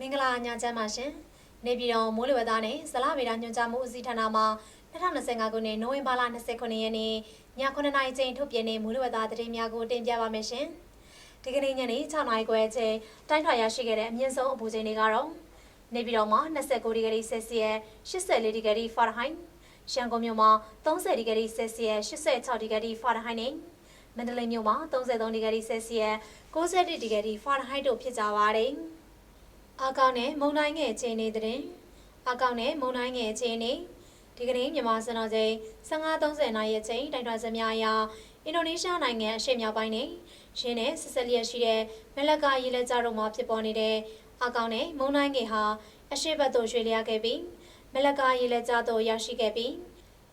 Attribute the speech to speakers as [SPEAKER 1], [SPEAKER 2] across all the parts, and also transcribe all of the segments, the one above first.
[SPEAKER 1] မင်္ဂလာညချမ်းပါရှင်။နေပြည်တော်မိုးလေဝသနဲ့ဇလဗေဒညွှန်ကြားမှုဦးစီးဌာနမှ2025ခုနှစ်နိုဝင်ဘာလ29ရက်နေ့ည9:00နာရီချိန်ထုတ်ပြန်တဲ့မိုးလေဝသသတင်းများကိုတင်ပြပါမယ်ရှင်။ဒီကနေ့ညနေ6:00နာရီခွဲအချိန်တိုင်းထွာရရှိခဲ့တဲ့အမြင့်ဆုံးအပူချိန်တွေကတော့နေပြည်တော်မှာ29ဒီဂရီဆယ်စီယပ်84ဒီဂရီဖာရင်ဟိုက်ရန်ကုန်မြို့မှာ30ဒီဂရီဆယ်စီယပ်86ဒီဂရီဖာရင်ဟိုက်နဲ့မန္တလေးမြို့မှာ33ဒီဂရီဆယ်စီယပ်90ဒီဂရီဖာရင်ဟိုက်တို့ဖြစ်ကြပါတယ်။ အကောင့်နဲ့မုံတိုင်းငယ်အခြေအနေတဲ့အကောင့်နဲ့မုံတိုင်းငယ်အခြေအနေဒီကနေ့မြန်မာစံတော်ချိန်15:30နာရီအချိန်တိုင်တွင်စများအရအင်ဒိုနီးရှားနိုင်ငံအရှေ့မြောက်ပိုင်းနဲ့ရင်းနဲ့ဆက်ဆက်လျက်ရှိတဲ့မလကာရေလက်ကြားတို့မှာဖြစ်ပေါ်နေတဲ့အကောင့်နဲ့မုံတိုင်းငယ်ဟာအရှေ့ဘက်သို့ရွှေ့လျားခဲ့ပြီးမလကာရေလက်ကြားသို့ရောက်ရှိခဲ့ပြီး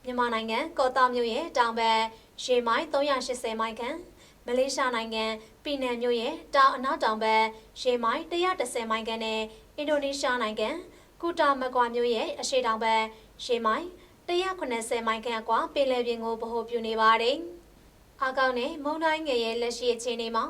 [SPEAKER 1] မြန်မာနိုင်ငံကော်တာမြို့ရဲ့တောင်ဘက်ရေမိုင်380မိုင်ခန့် မလေးရှားနိုင်ငံပီနန်မြို့ရဲ့တောင်အနောက်တောင်ဘက်ရေမိုင်130မိုင်ခန့်နဲ့အင်ဒိုနီးရှားနိုင်ငံကူတာမကွာမြို့ရဲ့အရှေ့တောင်ဘက်ရေမိုင်180မိုင်ခန့်အကွာပင်လယ်ပြင်ကိုဗဟိုပြုနေပါတယ်။အကောင့်နဲ့မုန်တိုင်းငယ်ရဲ့လက်ရှိအခြေအနေမှာ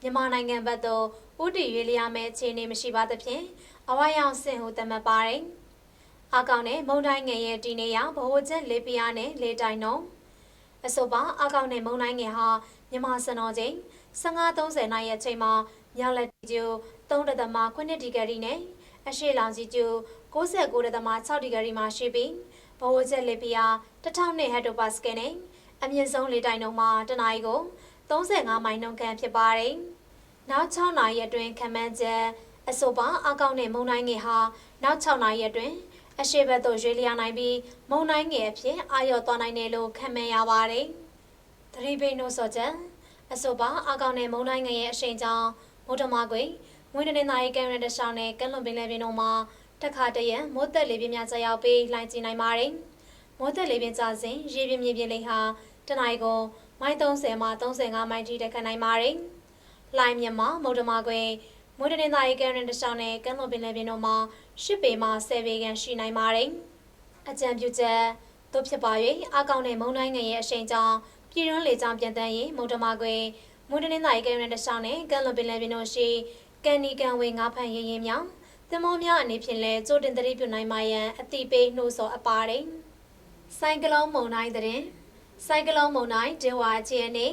[SPEAKER 1] မြန်မာနိုင်ငံဘက်သို့ဥတီရွေလျားမဲ့အခြေအနေမရှိပါသဖြင့်အဝါရောင်ဆင်ဟူသတ်မှတ်ပါတယ်။အကောင့်နဲ့မုန်တိုင်းငယ်ရဲ့ဒီနေရာဗဟိုချက်လေပြားနဲ့လေတိုင်နှုံးအဆိုပါအကောင့်နဲ့မုန်တိုင်းငယ်ဟာ မြန်မာစံတော်ချိန်15:30နာရီအချိန်မှာမြောက်လက်ကျူ3.9ဒီဂရီနဲ့အရှေ့လောင်ကြီးကျူ69.6ဒီဂရီမှာရှိပြီးဘဝချက်လေပြာ1000နဲ့ဟက်တိုပါစကယ်နဲ့အမြင့်ဆုံးလေတိုင်နှုန်းမှာတနအီကို35မိုင်နှုန်းခန့်ဖြစ်ပါတယ်။နောက်6နာရီအတွင်းခံမှန်းချက်အဆိုပါအကောင့်နဲ့မုန်တိုင်းငယ်ဟာနောက်6နာရီအတွင်းအရှိဘက်သို့ရွေးလျားနိုင်ပြီးမုန်တိုင်းငယ်အဖြစ်အာရုံသွားနိုင်တယ်လို့ခန့်မှန်းရပါတယ်။သ တိပေးနှိုးဆော်ချက်အဆိုပါအကောင်နဲ့မုံတိုင်းငယ်ရဲ့အရှိန်ကြောင့်မုဒ္ဓမာကွေမွေးနေ့နိုင်ကံရတဲ့ရှောင်းနဲ့ကန့်လွန်ပင်လယ်ပြင်တို့မှာတခါတရံမိုးသက်လေပြင်းများကျရောက်ပြီးလှိုင်းကျနိုင်ပါတယ်။မိုးသက်လေပြင်းကျစဉ်ရေပြင်းမြေပြင်းလေးဟာတနင်္ဂနွေကိုမိုင်30မှ35မိုင်ထိတက်ခတ်နိုင်ပါတယ်။လှိုင်းမြမမုဒ္ဓမာကွေမွေးနေ့နိုင်ကံရတဲ့ရှောင်းနဲ့ကန့်လွန်ပင်လယ်ပြင်တို့မှာ10ပေမှ10ပေခန့်ရှိနိုင်ပါတယ်။အကြံပြုချက်တို့ဖြစ်ပါ၍အကောင်နဲ့မုံတိုင်းငယ်ရဲ့အရှိန်ကြောင့် ပြည်တွင်းလေကြောင်းပြန်တန်းရေးမုံတမကွေမွန်တနင်္သာရီကရင်တရှောင်းနဲ့ကန်လပင်လယ်ပင်တို့ရှိကန်နီကန်ဝေငါးဖန်ရရင်မြောင်သင်္ဘောများအနေဖြင့်လဲကြိုတင်တတိပြုနိုင်မှရန်အတိပေးနှိုးဆော်အပ်ပါတယ်။ဆိုင်ကလုန်းမုန်တိုင်းတဲ့ဆိုင်ကလုန်းမုန်တိုင်းဒေဝါချီအနေ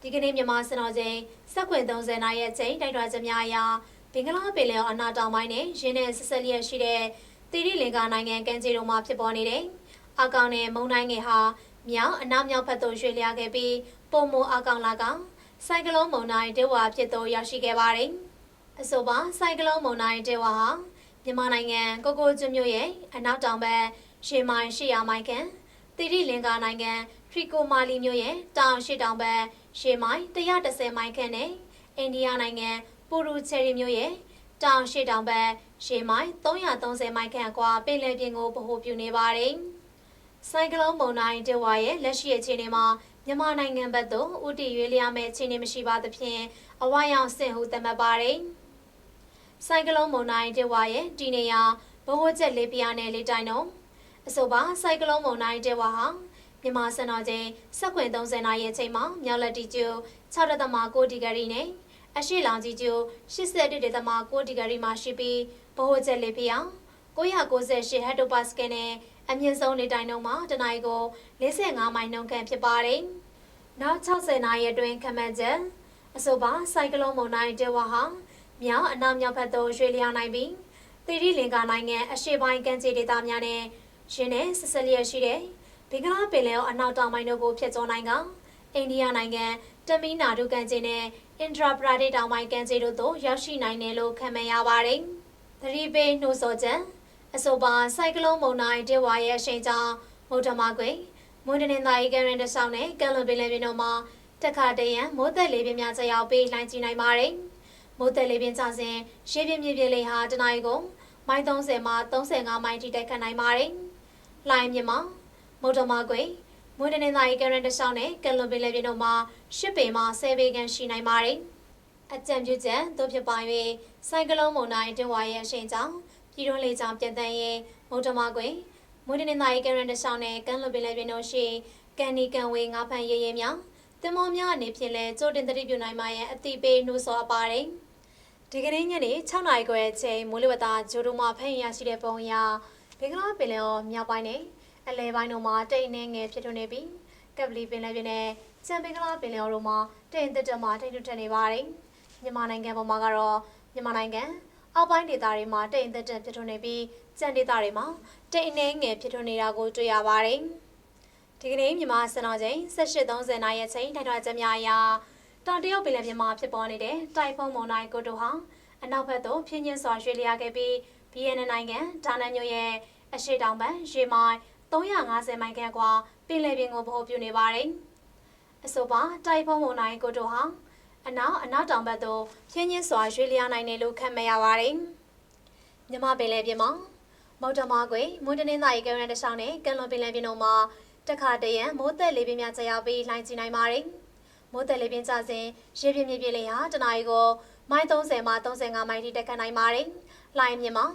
[SPEAKER 1] ဒီကနေ့မြန်မာစံတော်ချိန်စက်ခွင်30နာရီအချိန်တိုက်တွာချက်များအရာဘင်္ဂလားပင်လယ်အနာတောင်ပိုင်းနဲ့ရင်းနဲ့ဆက်ဆက်လျက်ရှိတဲ့သီရိလင်္ကာနိုင်ငံကန်ကျေတို့မှာဖြစ်ပေါ်နေတဲ့အကောင်နဲ့မုန်တိုင်းငယ်ဟာ မြောက်အနောက်မြောက်ဘက်သို့ရွှေ့လျားခဲ့ပြီးပုံမအကောင်လာကောင်ဆိုင်ကလုန်းမုန်တိုင်းဒေဝါဖြစ်သို့ရောက်ရှိခဲ့ပါတယ်။အဆိုပါဆိုင်ကလုန်းမုန်တိုင်းဒေဝါဟာမြန်မာနိုင်ငံကိုကိုကျွန်းမြို့ရဲ့အနောက်တောင်ဘက်ရှေမိုင်800မိုင်ခန့်တိရိလင်္ကာနိုင်ငံထရီကိုမာလီမြို့ရဲ့တောင်ရှိတောင်ဘက်ရှေမိုင်130မိုင်ခန့်နဲ့အိန္ဒိယနိုင်ငံပူရူချယ်ရီမြို့ရဲ့တောင်ရှိတောင်ဘက်ရှေမိုင်330မိုင်ခန့်ကွာပင်လယ်ပြင်ကိုဗဟိုပြုနေပါတယ်။ ဆိုင်ကလုန်းမုန်တိုင်းဒေဝါရဲ့လက်ရှိအခြေအနေမှာမြန်မာနိုင်ငံဘက်သို့ဥတီရွေးလျားမဲ့အခြေအနေမရှိပါသဖြင့်အဝါရောင်ဆင့်ဟုသတ်မှတ်ပါတယ်။ဆိုင်ကလုန်းမုန်တိုင်းဒေဝါရဲ့ဒီနေရာဘဝချက်လေးပြားနဲ့လေးတိုင်းတော့အဆိုပါဆိုင်ကလုန်းမုန်တိုင်းဒေဝါဟာမြန်မာစံတော်ချိန်စက်ခွင်30နာရီအချိန်မှာမြောက်လက်တီကျို6.6ဒီဂရီနဲ့အရှိလောင်ကြီးကျို81.6ဒီဂရီမှာရှိပြီးဘဝချက်လေးပြား 998ဟက်တိုပါစကယ်နဲ့အမြင့်ဆုံးလေတိုင်နှုန်းမှာတနင်္ဂနွေကို45မိုင်နှုန်းခန့်ဖြစ်ပါတယ်။နောက်60နာရီအတွင်းခမန်းချက်အဆိုပါဆိုင်ကလုန်းမုန်တိုင်းတေဝါဟာမြောက်အနောက်မြောက်ဘက်သို့ရွှေ့လျားနိုင်ပြီးသီရိလင်္ကာနိုင်ငံအရှေ့ပိုင်းကမ်းခြေဒေသများနဲ့ရင်းနဲ့ဆက်ဆက်လျက်ရှိတဲ့ဘင်္ဂလားပင်လယ်အော်အနောက်တောင်ပိုင်းတို့ကိုဖျက်ကျော်နိုင်ကအိန္ဒိယနိုင်ငံတမီနာဒုကမ်းခြေနဲ့အင်ဒရာပရာဒေတောင်ပိုင်းကမ်းခြေတို့သို့ရောက်ရှိနိုင်တယ်လို့ခန့်မှန်းရပါတယ်။သတိပေးနှိုးဆော်ချက် အဆိုပါဆိုင်ကလုန်းမုန်တိုင်းတေဝါရဲ့အရှိန်ကြောင့်မုတ်တမကွေမွန်ဒနင်သာရီကရင်တဆောင်းနဲ့ကန်လွန်ပင်လယ်ပြင်တို့မှာတခါတရံမိုးသက်လေပြင်းများကျရောက်ပြီးလှိုင်းကြီးနိုင်ပါတယ်။မိုးသက်လေပြင်းကျစဉ်ရေပြင်းမြေပြင်းလေဟာတနအီကိုမိုင်30မှ35မိုင်ထိတိုက်ခတ်နိုင်ပါတယ်။လှိုင်းမြမမုတ်တမကွေမွန်ဒနင်သာရီကရင်တဆောင်းနဲ့ကန်လွန်ပင်လယ်ပြင်တို့မှာ10ပေမှ10ပေခန့်ရှိနိုင်ပါတယ်။အကြံပြုချက်တို့ဖြစ်ပါ၍ဆိုင်ကလုန်းမုန်တိုင်းတင်ဝါရဲ့အရှိန်ကြောင့် ပြည်တွင်းလေကြောင်းပြန်တန်းရေးမုတ်တမကွေမွေးနေ့နိုင်ကရန်တဆောင်နဲ့ကန်လွန်ပင်လယ်ပြင်တို့ရှိကန်နီကန်ဝေငါးဖန်ရဲရဲမြောင်တင်မောများအနေဖြင့်လဲကြိုတင်တတိပြုနိုင်မှရန်အတိပေးနှိုးဆော်အပ်ပါတယ်ဒီကနေ့ညနေ6နာရီခွဲအချိန်မိုးလေဝသဂျိုဒိုမှာဖမ်းရရှိတဲ့ပုံအရဘင်္ဂလားပင်လယ်ော်မြောက်ပိုင်းနဲ့အလဲပိုင်းတို့မှာတိတ်နေငယ်ဖြစ်ထွန်းနေပြီးကပလီပင်လယ်ပြင်နဲ့ချမ်ဘင်္ဂလားပင်လယ်ော်တို့မှာတိတ်တက်တက်မှာတိတ်ထွတ်နေပါတယ်မြန်မာနိုင်ငံပေါ်မှာကတော့မြန်မာနိုင်ငံ အောက်ပိုင်းဒေသတွေမှာတိတ်တက်တက်ဖြစ်ထွန်းနေပြီးကြံဒေသတွေမှာတိတ်နေငယ်ဖြစ်ထွန်းနေတာကိုတွေ့ရပါတယ်ဒီကနေ့မြန်မာစံတော်ချိန်18:30နာရီအချိန်ထိုင်ထွာချက်များအရာတောင်တရုတ်ပင်လယ်ပြင်မှာဖြစ်ပေါ်နေတဲ့တိုက်ဖုန်းမုန်တိုင်းကိုတိုဟာအနောက်ဘက်သို့ဖြင်းချင်းစွာရွှေ့လျားခဲ့ပြီးဗီယက်နမ်နိုင်ငံဒါနန်မြို့ရဲ့အရှေ့တောင်ဘက်ရေမိုင်350မိုင်ခန့်ကွာပင်လယ်ပြင်ကိုဗဟိုပြုနေပါတယ်။အဆိုပါတိုက်ဖုန်းမုန်တိုင်းကိုတိုဟာ အနောက်အနောက်တောင်ဘက်သို့ဖြင်းချင်းစွာရွှေ့လျားနိုင်တယ်လို့ခန့်မှန်းရပါတယ်။မြမပင်လယ်ပြင်မှာမော်တမာကွေမွန်တနင်္သာရီကရန်တဆောင်နဲ့ကံလွန်ပင်လယ်ပြင်တို့မှာတခါတရံမိုးသက်လေပြင်းများကျရောက်ပြီးလှိုင်းကြီးနိုင်ပါတယ်။မိုးသက်လေပြင်းကျစဉ်ရေပြင်းပြင်းပြင်းလေးဟာတနအီကိုမိုင်30မှ35မိုင်ထိတက်ခတ်နိုင်ပါတယ်။လှိုင်းမြင့်မှာ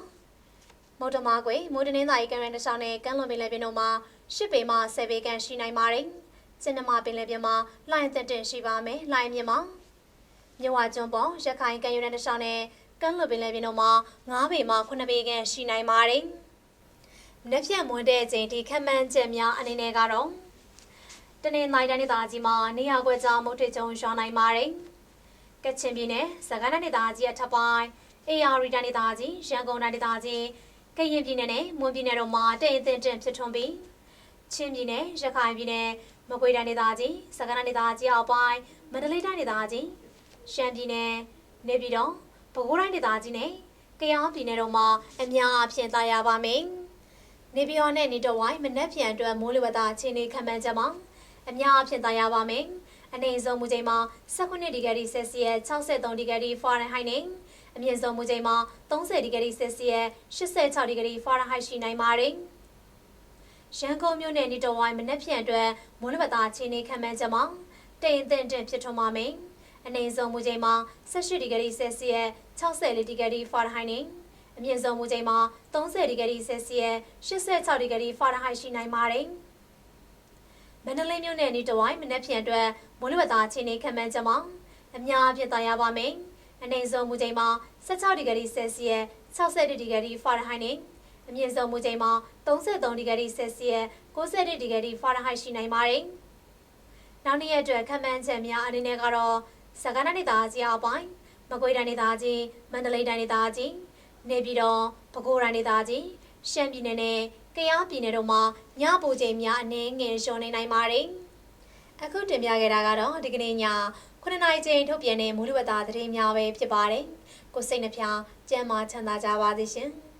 [SPEAKER 1] မုတ်တမကွေမိုးတနင်္သာရီကရန်တဆောင်နဲ့ကမ်းလွန်ပင်လယ်ပြင်တို့မှာ10ပေမှ10ပေခန့်ရှိနိုင်ပါတယ်။ကျင်းနမပင်လယ်ပြင်မှာလှိုင်းသက်တင်ရှိပါမယ်။လှိုင်းမြင့်မှာ မြဝကျွန်းပေါ်ရခိုင်ကမ်းရိုးတန်းတဆောင်နဲ့ကမ်းလွန်ပင်လယ်ပြင်တို့မှာ9ပေမှ9ပေခန့်ရှိနိုင်ပါတယ်။လက်ဖြတ်မွန်းတဲ့အချိန်ဒီခက်မှန်းချက်များအနေနဲ့ကတော့တနင်္လာတိုင်းဒေသကြီးမှာနေရာကွက်ကြားမုတ်ထေကျုံရွာနိုင်ပါတယ်။ကချင်ပြည်နယ်စကိုင်းတိုင်းဒေသကြီးအထက်ပိုင်း AR တိုင်းဒေသကြီးရန်ကုန်တိုင်းဒေသကြီးကရင်ပြည်နယ်နဲ့မွန်ပြည်နယ်တို့မှာတိတ်အထင်တင်ဖြစ်ထွန်းပြီးချင်းပြည်နယ်ရခိုင်ပြည်နယ်မကွေးတိုင်းဒေသကြီးစကိုင်းတိုင်းဒေသကြီးအောက်ပိုင်းမန္တလေးတိုင်းဒေသကြီး ရှမ်းပြည်နယ်နေပြည်တော်ပဲခူးတိုင်းဒေသကြီးနဲ့ကယားပြည်နယ်တို့မှာအများအပြားသာရပါမယ်။နေပြည်တော်နဲ့နေတော်ဝိုင်းမနက်ဖြန်အတွက်မိုးလေဝသအခြေအနေခံမှန်းချက်မှာအများအပြားသာရပါမယ်။အနေဆုံးမူချိန်မှာ19ဒီဂရီဆယ်စီယပ်63ဒီဂရီဖာရင်ဟိုက်နဲ့အမြင့်ဆုံးမူချိန်မှာ30ဒီဂရီဆယ်စီယပ်86ဒီဂရီဖာရင်ဟိုက်ရှိနိုင်ပါတယ်။ရန်ကုန်မြို့နယ်နေတော်ဝိုင်းမနက်ဖြန်အတွက်မိုးလေဝသအခြေအနေခံမှန်းချက်မှာတိမ်အထင်တင်ဖြစ်ထွန်းပါမယ်။ အနေဆုံးမူချိန်မှာ18ဒီဂရီဆယ်စီယပ်64ဒီဂရီဖာရင်ဟိုက်နဲ့အမြင့်ဆုံးမူချိန်မှာ30ဒီဂရီဆယ်စီယပ်86ဒီဂရီဖာရင်ဟိုက်ရှိနိုင်ပါတယ်။မန္တလေးမြို့နယ်နေတဝိုင်းမနက်ဖြန်အတွက်မိုးလေဝသအခြေအနေခံမှန်းချက်မှာအများအပြားသာရပါမယ်။အနေဆုံးမူချိန်မှာ16ဒီဂရီဆယ်စီယပ်60ဒီဂရီဖာရင်ဟိုက်နဲ့အမြင့်ဆုံးမူချိန်မှာ33ဒီဂရီဆယ်စီယပ်60ဒီဂရီဖာရင်ဟိုက်ရှိနိုင်ပါတယ်။နောက်နေ့ရက်အတွက်ခံမှန်းချက်များအနေနဲ့ကတော့ စကိုင်းတိုင်းဒေသကြီးအပိုင်းမကွေးတိုင်းဒေသကြီးမန္တလေးတိုင်းဒေသကြီးနေပြည်တော်ပဲခူးတိုင်းဒေသကြီးရှမ်းပြည်နယ်နဲ့ကယားပြည်နယ်တို့မှာညပူချိန်များအနည်းငယ်လျှော့နေနိုင်ပါတယ်။အခုတင်ပြခဲ့တာကတော့ဒီကနေ့ည9နာရီချိန်ထုတ်ပြန်တဲ့မူလဝတ္တသတင်းများပဲဖြစ်ပါတယ်။ကိုစိတ်နှပြကျမ်းမာချမ်းသာကြပါစေရှင်။